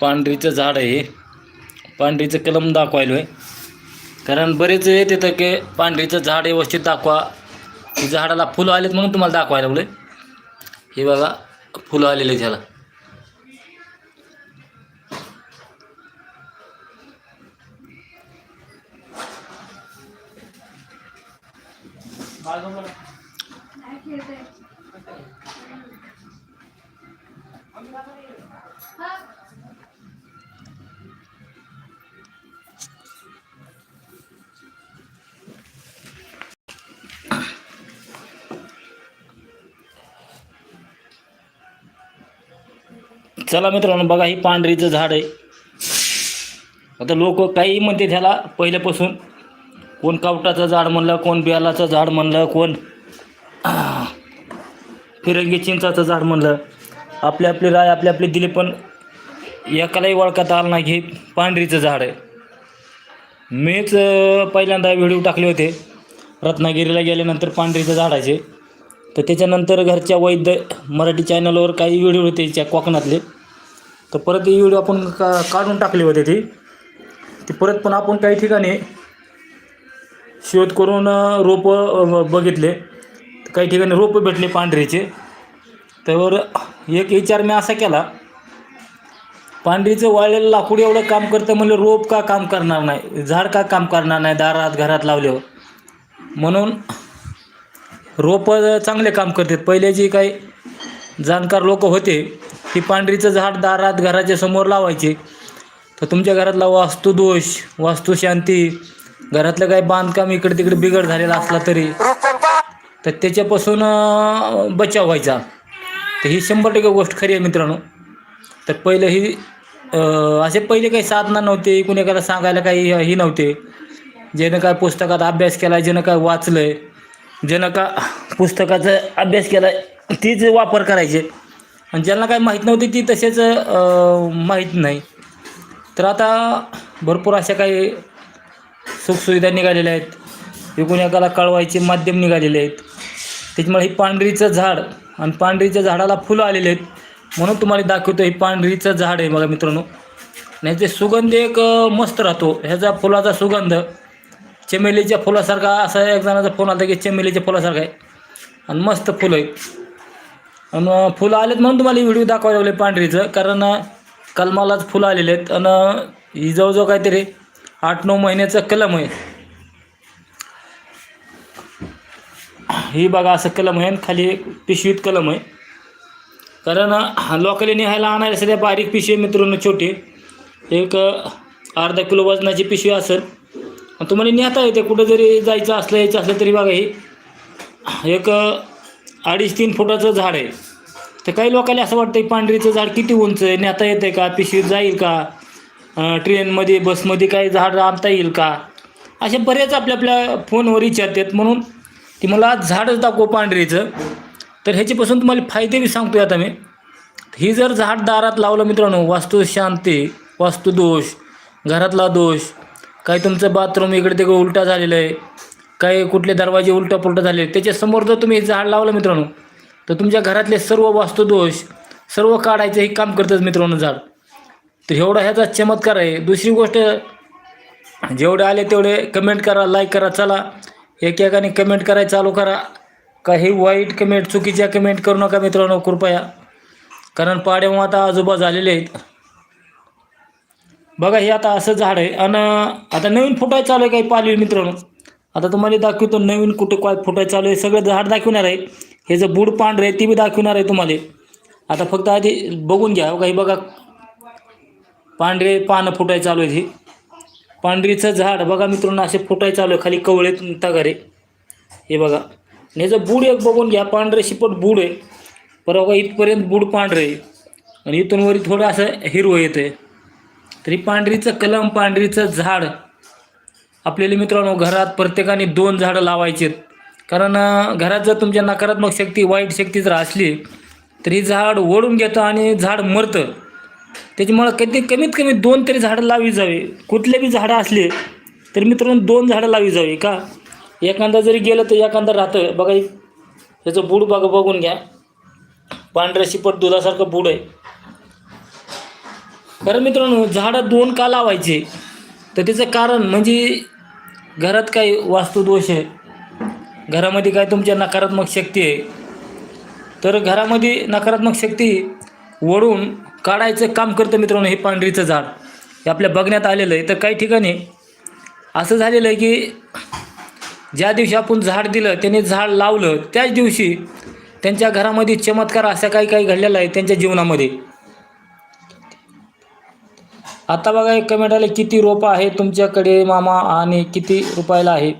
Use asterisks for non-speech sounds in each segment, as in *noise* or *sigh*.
पांढरीचं झाड आहे पांढरीचं कलम दाखवायलो आहे. कारण बरेच येत येतं की पांढरीचं झाड व्यवस्थित दाखवा. झाडाला फुलं आलेत म्हणून तुम्हाला दाखवायला लागलोय. हे बघा फुलं आलेले त्याला चला मित्रांनो बघा ही पांढरीचं झाड आहे. आता लोक काही म्हणते त्याला पहिल्यापासून कोण कावटाचं झाड म्हणलं कोण बेलाचं झाड म्हणलं कोण *clears throat* फिरंगी चिंचाचं झाड म्हणलं. आपली आपली राय आपली आपली दिली पण एकालाही ओळखता आलं नाही की हे पांढरीचं झाड आहे. मीच पहिल्यांदा व्हिडिओ टाकले होते. रत्नागिरीला गेल्यानंतर पांढरीचं झाडाचे तर त्याच्यानंतर घरच्या वैद्य मराठी चॅनलवर काही व्हिडिओ होते त्या कोकणातले. तर परत ही व्हिडिओ आपण का काढून टाकले होते ती. ती परत पण आपण काही ठिकाणी शोध करून रोपं बघितले. काही ठिकाणी रोपं भेटले पांढरीचे. त्यावर एक विचार मी असा केला पांढरीचं वाळलेलं लाकूड एवढं काम करतं म्हणजे रोप का काम करणार नाही? झाड का काम करणार नाही? दारात घरात लावल्यावर. म्हणून रोपं चांगले काम करतात. पहिले जे काही जाणकार लोक होते ती पांढरीचं झाड दारात घराच्या समोर लावायचे. तर तुमच्या घरातला वास्तुदोष वास्तुशांती घरातलं काही बांधकाम इकडे तिकडे बिघड झालेला असला तरी तर त्याच्यापासून बचाव व्हायचा. तर ही शंभर टक्के गोष्ट खरी आहे मित्रांनो. तर पहिलं ही असे पहिले काही साधना नव्हते कोणी एखादा सांगायला काही ही नव्हते. ज्यानं काय पुस्तकात अभ्यास केला ज्यानं काय वाचलं आहे ज्यानं का पुस्तकाचा अभ्यास केला आहे तीच वापर करायचे. आणि ज्यांना काही माहीत नव्हती ती तसेच माहीत नाही. तर आता भरपूर अशा काही सुखसुविधा निघालेल्या आहेत. एकूण एकाला कळवायचे माध्यम निघालेले आहेत. त्याच्यामुळे ही पांढरीचं झाड आणि पांढरीच्या झाडाला फुलं आलेले आहेत. म्हणून तुम्हाला दाखवतो हे पांढरीचं झाड आहे बघा मित्रांनो. नाही ते सुगंध एक मस्त राहतो. ह्याचा फुलाचा सुगंध. चमेलीच्या फुलासारखा असा एक जणाचा फोन आला की चमेलीच्या फुलासारखा आहे. आणि मस्त फुलं आहेत. आणि फुलं आलेत म्हणून तुम्हाला व्हिडिओ दाखवायला लागले पांढरीचं. कारण कलमालाच फुलं आलेले आहेत आणि ही जवळजवळ काहीतरी आठ नऊ महिन्याचं कलम आहे. ही बघा असं कलम आहे. आणि खाली पिशवीत कलम आहे. कारण लोकली निहायला आणायला सध्या बारीक पिशवी मित्रांनो छोटी. एक अर्धा किलो वजनाची पिशवी असेल. तुम्हाला नेता येते. कुठं जरी जायचं असलं यायचं असलं तरी बघा ही. एक अडीच तीन फुटाचं झाड आहे. तर काही लोकांना असं वाटतं पांढरीचं झाड किती उंच आहे नेता येतं का पिशवीत जाईल का ट्रेनमध्ये बसमध्ये काही झाड आणता येईल का? असे बरेच आपल्या आपल्या फोनवर विचारतात. म्हणून ती मला झाडच दाखव पांढरीचं. तर ह्याच्यापासून तुम्हाला फायदे बी सांगतो आता मी. ही जर झाड दारात लावलं मित्रांनो वास्तू शांती वास्तुदोष घरातला दोष काही तुमचं बाथरूम इकडे तिकडे उलटा झालेलं आहे काही कुठले दरवाजे उलटापुलटं झाले. त्याच्यासमोर जर तुम्ही झाड लावलं मित्रांनो तर तुमच्या घरातले सर्व वास्तुदोष सर्व काढायचं हे काम करतंच मित्रांनो झाड. तर एवढा ह्याचा चमत्कार आहे. दुसरी गोष्ट जेवढे आले तेवढे कमेंट करा लाईक करा चला. एकेकाने कमेंट करायला चालू करा. काही वाईट कमेंट चुकीच्या कमेंट करू नका मित्रांनो कृपया. कारण पाड्यामुळे आता आजोबा झालेले आहेत. बघा हे आता असं झाड आहे. आणि आता नवीन फुटाय चालू आहे काही पालवी मित्रांनो. आता तुम्हाला दाखवतो नवीन कुठे काय फुटाय चालू आहे सगळं झाड दाखवणार आहे. हे जे बूड पांढरे आहे ते बी दाखवणार आहे तुम्हाला. आता फक्त आधी बघून घ्या हो काही बघा पांढरे पानं फुटाय चालू आहे हे. पांढरीचं झाड बघा मित्रांनो असे फुटाय चालू आहे खाली कवळे तगारे. हे बघा. आणि ह्याचं बूड एक बघून घ्या पांढरे शिपट बूड आहे. परवा बघा इथपर्यंत बूड पांढरे आहे. आणि इथून वरी थोडं असं हिरवं येतं आहे तरी पांढरीचं कलम पांढरीचं झाड आपल्याला मित्रांनो घरात प्रत्येकाने दोन झाडं लावायचेत कारण घरात जर तुमच्या नकारात्मक शक्ती वाईट शक्ती जर असली तर ही झाड ओढून घेतं आणि झाड मरतं. त्याच्यामुळं कधी कमीत कमी दोन तरी झाडं लावी जावे. कुठले बी झाडं असले तर मित्रांनो दोन झाडं लावी जावी का? एखादा जरी गेलं तर एखादा राहतं. बघा हे- ह्याचं बूड बघा बघून घ्या. पांढऱ्या शिपट दुधासारखं बूड आहे. कारण मित्रांनो झाडं दोन का लावायचे? तर त्याचं कारण म्हणजे घरात काही वास्तुदोष आहे. घरामध्ये काय तुमच्या नकारात्मक शक्ती आहे. तर घरामध्ये नकारात्मक शक्ती वळून काढायचं काम करतं मित्रांनो हे पांढरीचं झाड. हे आपल्या बघण्यात आलेलं आहे. तर काही ठिकाणी असं झालेलं आहे की ज्या दिवशी आपण झाड दिलं त्याने झाड लावलं त्याच दिवशी त्यांच्या घरामध्ये चमत्कार असा काही काही घडलेला आहे त्यांच्या जीवनामध्ये. आता बघा एक कमेंट आले किती रोपं आहे तुमच्याकडे मामा आणि किती रुपयाला आहे?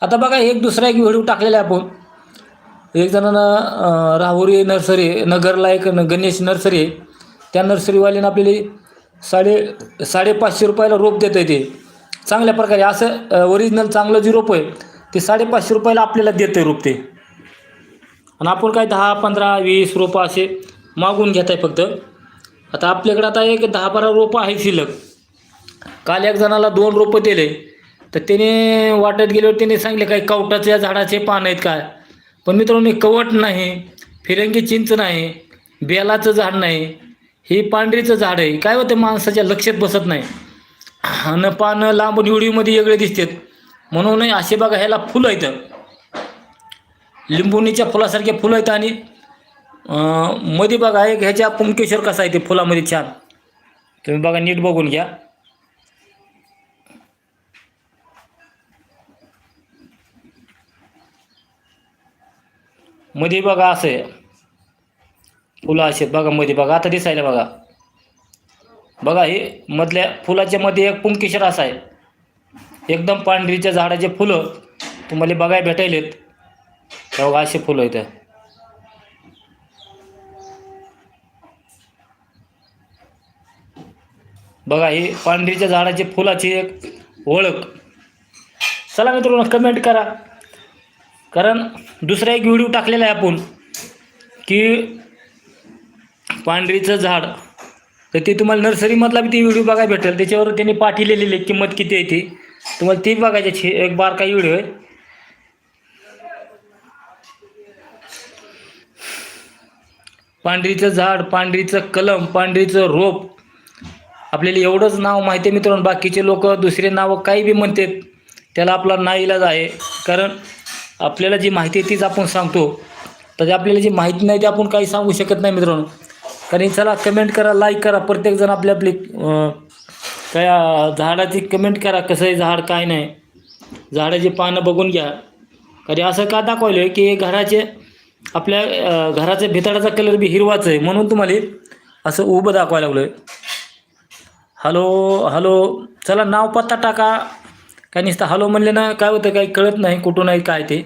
आता बघा एक दुसरा एक व्हिडिओ टाकलेला आहे आपण. एक जणांना राहुरी नर्सरी नगरला एक न- गणेश नर्सरी आहे. त्या नर्सरीवाल्यानं आपल्याला साडे साडेपाचशे रुपयाला रोप देत आहे ते. चांगल्या प्रकारे असं ओरिजिनल चांगलं जे रोप आहे ते साडेपाचशे रुपयाला आपल्याला देतं आहे रोप ते. आणि आपण काय दहा पंधरा वीस रोपं असे मागून घेत आहे फक्त. आता आपल्याकडे आता एक दहा बारा रोपं आहे शिल्लक. काल एक जणाला दोन रोपं दिले. तर त्याने वाटत गेल्यावर त्याने सांगले काही कवटाच्या झाडाचे पान आहेत काय पण मित्रांनो कवट नाही फिरंगी चिंच नाही बेलाचं झाड नाही हे पांढरीचं झाड आहे. काय होतं माणसाच्या लक्षात बसत नाही. आणि पानं लांब निवडीमध्ये वेगळे दिसतात. म्हणून असे बघा ह्याला फुलं येतं लिंबुणीच्या फुलासारखे फुलं आहेत आणि मध्ये बघा एक ह्याच्या पुंकेश्वर कसा आहे ते फुलामध्ये छान. तुम्ही बघा नीट बघून घ्या. मध्ये बघा असं आहे. फुलं असे बघा मध्ये बघा आता दिसायला बघा. बघा हे मधल्या फुलाच्या मध्ये एक पुंकेश्वर असा आहे. एकदम पांढरीच्या झाडाचे फुलं तुम्हाला बघायला भेटायलेत. बघा असे फुलं इथं बघा हे पांढरीच्या झाडाची फुलाची एक ओळख. चला मित्रांनो कमेंट करा. कारण दुसरा एक व्हिडिओ टाकलेला आहे आपण की पांढरीचं झाड तर ते तुम्हाला नर्सरीमधला बी ती व्हिडिओ बघायला भेटेल. त्याच्यावर त्यांनी पाठी लिहिलेली आहे किंमत किती आहे ती. तुम्हाला ती बघायची एक एक बारका व्हिडिओ आहे. पांढरीचं झाड पांढरीचं कलम पांढरीचं रोप आपल्याला एवढंच नाव माहिती आहे मित्रांनो बाकीचे लोक दुसरे नावं काही बी म्हणतात त्याला आपला नाईलाज आहे. कारण आपल्याला जी माहिती आहे तीच आपण सांगतो. तर आपल्याला जी माहिती नाही ती आपण काही सांगू शकत नाही मित्रांनो. कारण चला कमेंट करा लाईक करा प्रत्येकजण आपली आपली काय झाडाची कमेंट करा कसं आहे झाड काय नाही. झाडाची पानं बघून घ्या. कारण असं का दाखवलं आहे की घराचे आपल्या घराच्या भितडाचा कलर बी हिरवाच आहे म्हणून तुम्हाला असं उभं दाखवायला लागलं आहे हॅलो हॅलो. चला नाव पत्ता टाका. काय नुसतं हॅलो म्हणले ना काय होतं काही कळत नाही कुठून आहे काय ते.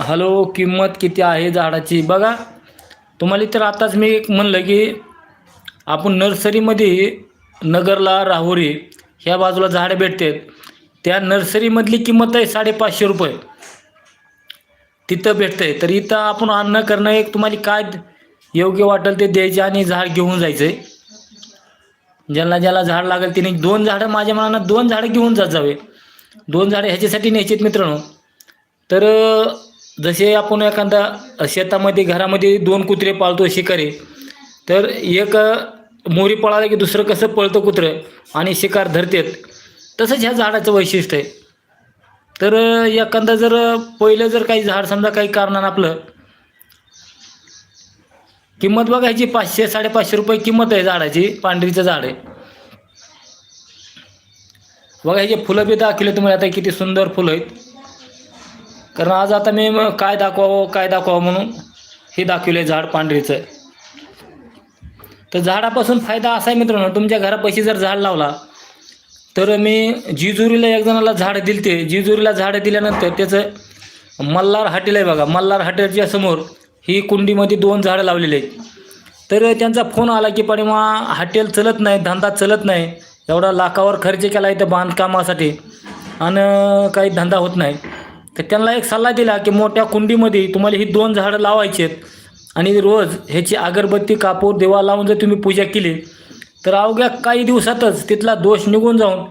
हॅलो किंमत किती आहे झाडाची? बघा तुम्हाला तर आताच मी एक म्हणलं की आपण नर्सरीमध्ये नगरला राहुरी ह्या बाजूला झाडं भेटतात. त्या नर्सरीमधली किंमत आहे साडेपाचशे रुपये. तिथं भेटतं आहे तर इथं आपण अन्न करणं एक तुम्हाला काय योग्य वाटेल ते द्यायचे आणि झाड घेऊन जायचं आहे ज्याला ज्याला झाड लागेल तिने दोन झाडं माझ्या मनानं दोन झाडं घेऊन जात जावे. दोन झाडं ह्याच्यासाठी न्यायचेत मित्रांनो. तर जसे आपण एखादा शेतामध्ये घरामध्ये दोन कुत्रे पाळतो शिकारी तर एक मोरी पळाला की दुसरं कसं पळतं कुत्रं? आणि शिकार धरतात. तसंच ह्या झाडाचं वैशिष्ट्य आहे. तर एखादा जर पहिलं जर काही झाड समजा काही कारणानं आपलं किंमत बघायची पाचशे साडेपाचशे रुपये किंमत आहे झाडाची पांढरीचं झाड आहे. बघा ह्याचे फुलं बी दाखवले तुम्हाला आता किती सुंदर फुलं आहेत. कारण आज आता मी मग काय दाखवावं काय दाखवावं म्हणून हे दाखवले झाड पांढरीचं. तर झाडापासून फायदा असा आहे मित्रांनो तुमच्या घरापाशी जर झाड लावला तर मी जिजुरीला एक जणाला झाड दिलते. जिजुरीला झाडं दिल्यानंतर त्याचं मल्हार हॉटेल आहे बघा. मल्हार हॉटेलच्या समोर ही कुंडीमध्ये दोन झाडं लावलेली आहेत. तर त्यांचा फोन आला की पण मग हॉटेल चलत नाही धंदा चलत नाही. एवढा लाखावर खर्च केला इथं बांधकामासाठी. आणि काही धंदा होत नाही. तर त्यांना एक सल्ला दिला की मोठ्या कुंडीमध्ये तुम्हाला ही दोन झाडं लावायची आहेत. आणि रोज ह्याची अगरबत्ती कापूर देवा लावून जर तुम्ही पूजा केली तर अवघ्या काही दिवसातच तिथला दोष निघून जाऊन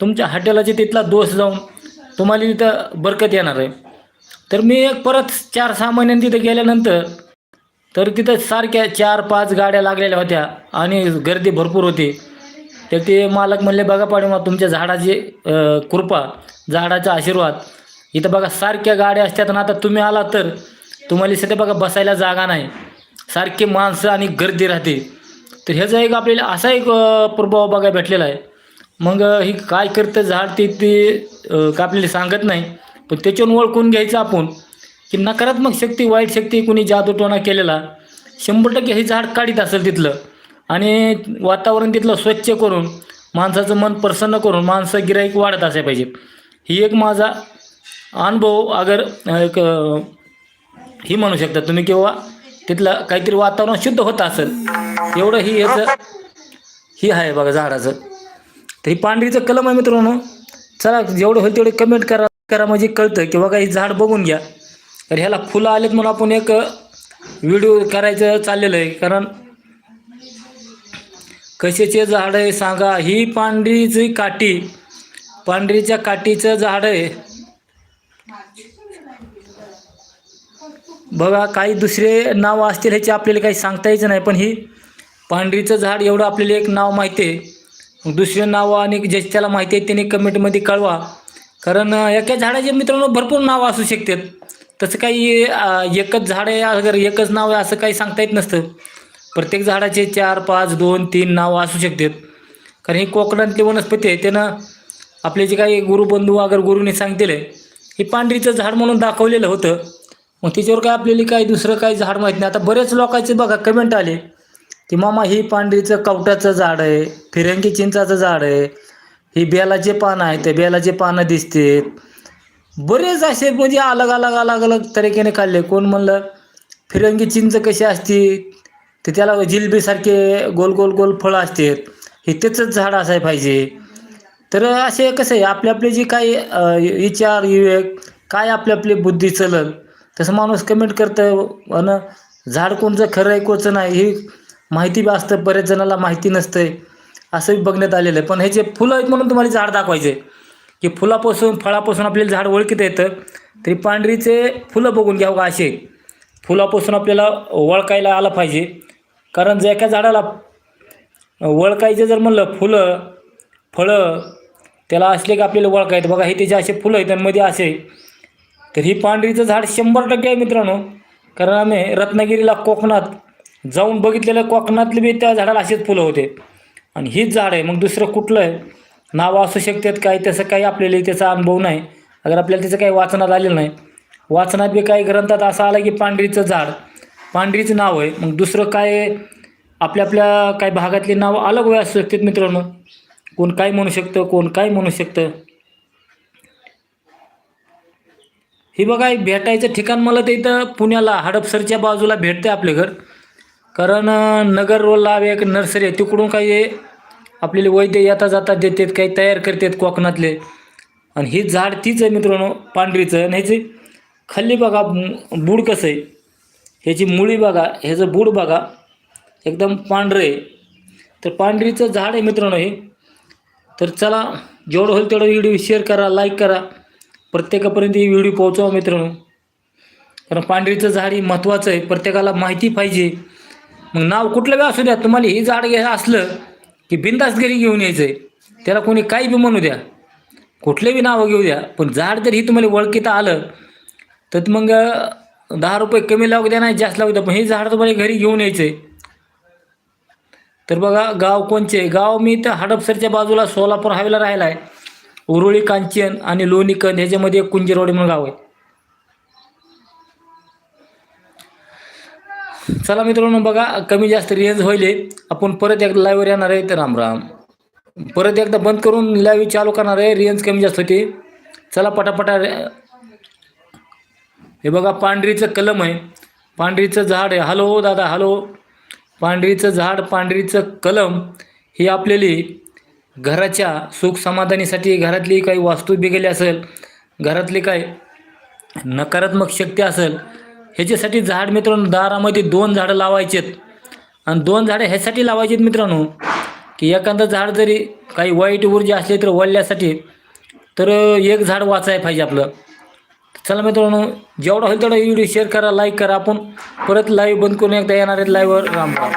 तुमच्या हॉटेलाचे तिथला दोष जाऊन तुम्हाला तिथं बरकत येणार आहे. तर मी एक परत चार सहा महिन्यांनी तिथं गेल्यानंतर तर तिथं सारख्या चार पाच गाड्या लागलेल्या होत्या आणि गर्दी भरपूर होती. तर ते मालक म्हणले बघा पाडीमा तुमच्या झाडाची कृपा झाडाचा आशीर्वाद. इथं बघा सारख्या गाड्या असतात आणि आता तुम्ही आला तर तुम्हाला सध्या बघा बसायला जागा नाही. सारखी माणसं आणि गर्दी राहते. तर ह्याचा एक आपल्याला असा एक प्रभाव बघायला भेटलेला आहे. मग ही काय करतं झाड ते ते का आपल्याला सांगत नाही. पण त्याच्यावरून ओळखून घ्यायचं आपण की नकारात्मक शक्ती वाईट शक्ती कुणी जादूटोणा केलेला शंभर टक्के हे झाड काढीत असेल तिथलं. आणि वातावरण तिथलं स्वच्छ करून माणसाचं मन प्रसन्न करून माणसं गिराईक वाढत असायला पाहिजे. ही एक माझा अनुभव अगर एक ही म्हणू शकता तुम्ही किंवा तिथलं काहीतरी वातावरण शुद्ध होत असेल एवढं ही याचं ही आहे बघा झाडाचं. तर ही पांढरीचं कलम आहे मित्रांनो. चला जेवढं होईल तेवढे कमेंट करा करा म्हणजे कळतं की बघा ही झाड बघून घ्या. तर ह्याला फुलं आलेत म्हणून आपण एक व्हिडिओ करायचं चाललेलं आहे. कारण कशाचे झाड आहे सांगा. ही पांढरीची काठी पांढरीच्या काठीचं झाड आहे. बघा काही दुसरे नाव असतील ह्याचे आपल्याला काही सांगता यायचं नाही पण ही पांढरीचं झाड एवढं आपल्याला एक नाव माहिती आहे. दुसरे नावं आणि ज्याची त्याला माहिती आहे त्याने कमेंटमध्ये कळवा. कारण एका झाडाचे मित्रांनो भरपूर नावं असू शकतात. तसं काही एकच झाड आहे अगर एकच नाव आहे असं काही सांगता येत नसतं. प्रत्येक झाडाचे चार पाच दोन तीन नावं असू शकतात. कारण ही कोकणातली वनस्पती आहे त्यानं आपले जे काही गुरुबंधू अगर गुरुने सांगतील हे पांढरीचं झाड म्हणून दाखवलेलं होतं. मग त्याच्यावर काय आपल्याला काही दुसरं काही झाड माहीत नाही. आता बरेच लोकांचे बघा कमेंट आले की मामा ही पांढरीचं कवटाचं झाड आहे फिरंगी चिंचाचं झाड आहे ही बेलाचे पानं आहेत ते बेलाचे पानं दिसतात. बरेच असे म्हणजे अलग अलग अलग अलग तरीकेने काढले. कोण म्हणलं फिरंगी चिंच कशी असती ते त्याला जिलबीसारखे गोल गोल गोल फळं असतात. हे त्याचंच झाड असायला पाहिजे. तर असे कसं आहे आपले आपले जे काही विचार विवेक काय आपली आपली बुद्धी चलल तसं माणूस कमेंट करतं आणि झाड कोणचं खरं आहे कोणचं नाही ही माहिती बी असतं बरेच जणाला माहिती नसतंय असं बघण्यात आलेलं आहे. पण हे जे फुलं आहेत म्हणून तुम्हाला झाड दाखवायचे की फुलापासून फळापासून आपल्याला झाड ओळखीता येतं तरी पांढरीचे फुलं बघून घ्यावं का असे? फुलापासून आपल्याला ओळखायला आलं पाहिजे. कारण जर एका झाडाला ओळखायचं जर म्हणलं फुलं फळं त्याला असले की आपल्याला ओळखायचं बघा हे त्याचे असे फुलं आहेत आणि मध्ये असे तर ही पांढरीचं झाड शंभर टक्के आहे मित्रांनो. कारण आम्ही रत्नागिरीला कोकणात जाऊन बघितलेलं कोकणातले बी त्या झाडाला असेच फुलं होते. आणि हीच झाड आहे. मग दुसरं कुठलं आहे? नावं असू शकतात काय तसं काही आपल्याला त्याचा अनुभव नाही. अगर आपल्याला त्याचं काही वाचनात आलेलं नाही. वाचनात बी काही ग्रंथात असं आलं की पांढरीचं झाड पांढरीचं नाव आहे. मग दुसरं काय आपल्या आपल्या काही भागातली नावं अलग वय असू शकतात मित्रांनो. कोण काय म्हणू शकतं? कोण काय म्हणू शकतं? हे बघा एक भेटायचं ठिकाण मला ते इथं पुण्याला हडपसरच्या बाजूला भेटते आपले घर. कारण नगर रोडला एक नर्सरी आहे तिकडून काही आपले आपल्याला वैद्य येता जाता देतात काही तयार करतात कोकणातले. आणि ही झाड तीच आहे मित्रांनो पांढरीचं. आणि ह्याची खाल्ली बघा बूड कसं आहे. ह्याची मुळी बघा ह्याचं बूड बघा एकदम पांढरं आहे. तर पांढरीचं झाड आहे मित्रांनो हे. तर चला जेवढं होईल तेवढं व्हिडिओ शेअर करा लाईक करा. प्रत्येकापर्यंत ही व्हिडिओ पोहोचवा मित्रांनो. कारण पांढरीचं झाड हे महत्त्वाचं आहे. प्रत्येकाला माहिती पाहिजे. मग नाव कुठलं बी असू द्या तुम्हाला हे झाड घ्यायचं असलं की बिंदास घरी घेऊन यायचं आहे त्याला कोणी काही बी म्हणू द्या. कुठले बी नावं घेऊ द्या. पण झाड जर ही तुम्हाला ओळखीता आलं तर मग दहा रुपये कमी लावू द्या नाही जास्त लावू द्या. पण हे झाड तुम्हाला घरी घेऊन यायचं आहे तर बघा गाव कोणचे? गाव मी तर हडपसरच्या बाजूला सोलापूर हायवेला राहिला आहे उरुळी कांचन आणि लोणीकंद ह्याच्यामध्ये एक कुंजीरवाडी म्हणून गाव आहे. चला मित्रांनो बघा कमी जास्त रेंज होईल आपण परत एकदा लाईव्हवर येणार आहे. तर राम राम. परत एकदा बंद करून लाईव्ह चालू करणार आहे. रेंज कमी जास्त होते. चला पटापटा हे बघा पांढरीचं कलम आहे. पांढरीचं झाड आहे. हॅलो दादा हॅलो पांढरीचं झाड पांढरीचं कलम. ही आपल्याली घराच्या सुख समाधानीसाठी घरातली काही वास्तू बिघडली असेल घरातली काय नकारात्मक शक्ती असेल ह्याच्यासाठी झाड मित्रांनो दारामध्ये दोन झाडं लावायचेत. आणि दोन झाडं ह्यासाठी लावायचेत मित्रांनो की एखादं झाड जरी काही वाईट ऊर्जा असली तर वळल्यासाठी तर एक झाड वाचायला पाहिजे आपलं. चला मित्रांनो जेवढा होईल तेवढा व्हिडिओ शेअर करा लाईक करा आपण. परत लाईव्ह बंद करून एकदा येणार आहेत लाईव्हवर राम राम.